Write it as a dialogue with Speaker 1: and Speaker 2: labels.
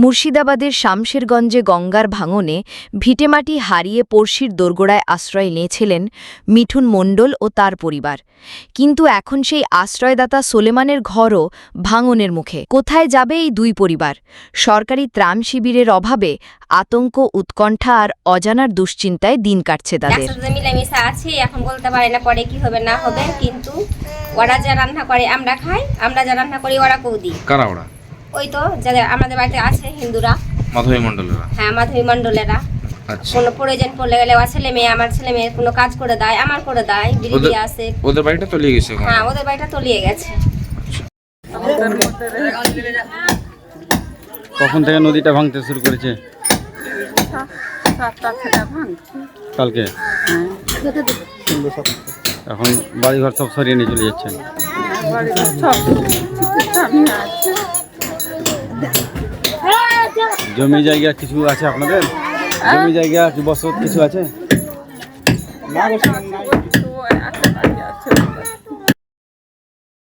Speaker 1: মুর্শিদাবাদের শামশেরগঞ্জে গঙ্গার ভাঙনে ভিটেমাটি হারিয়ে পড়শির দোরগোড়ায় আশ্রয় নিয়েছিলেন মিঠুন মণ্ডল ও তার পরিবার। কিন্তু এখন সেই আশ্রয়দাতা সোলেমানের ঘরও ভাঙনের মুখে। কোথায় যাবে এই দুই পরিবার? সরকারি ত্রাণ শিবিরের অভাবে আতঙ্ক উৎকণ্ঠা আর অজানার দুশ্চিন্তায় দিন কাটছে তাদের।
Speaker 2: একসাথে মিলেমিশে এখন বলতে পারি না পরে কি হবে না হবে কিন্তু ওরা যা রান্না করে আমরা খাই আমরা যা রান্না করি ওরা কেউ দিই
Speaker 3: কারা ওরা?
Speaker 2: ওই তো যাদের আমাদের বাড়িতে আছে হিন্দুরা।
Speaker 3: মাধবী মণ্ডলেরা?
Speaker 2: হ্যাঁ মাধবী মণ্ডলেরা।
Speaker 3: আচ্ছা।
Speaker 2: কোনো প্রয়োজন পড়লে গেলে ওর ছেলে মেয়ে আমার ছেলে মেয়ে কোনো কাজ করে দেয় আমার করে দেয় বিড়ি আসে
Speaker 3: ওদের বাড়িটা তলিয়ে গেছে
Speaker 2: হ্যাঁ ওদের বাড়িটা তলিয়ে গেছে।
Speaker 4: কখন থেকে নদীটা ভাঙতে শুরু করেছে? কালকে? এখন বাড়িঘর সব সরিয়ে নিয়ে চলে যাচ্ছেন জমি জায়গা কিছু আছে আপনাদের? জমি জায়গা কি বসত কিছু আছে?
Speaker 5: তো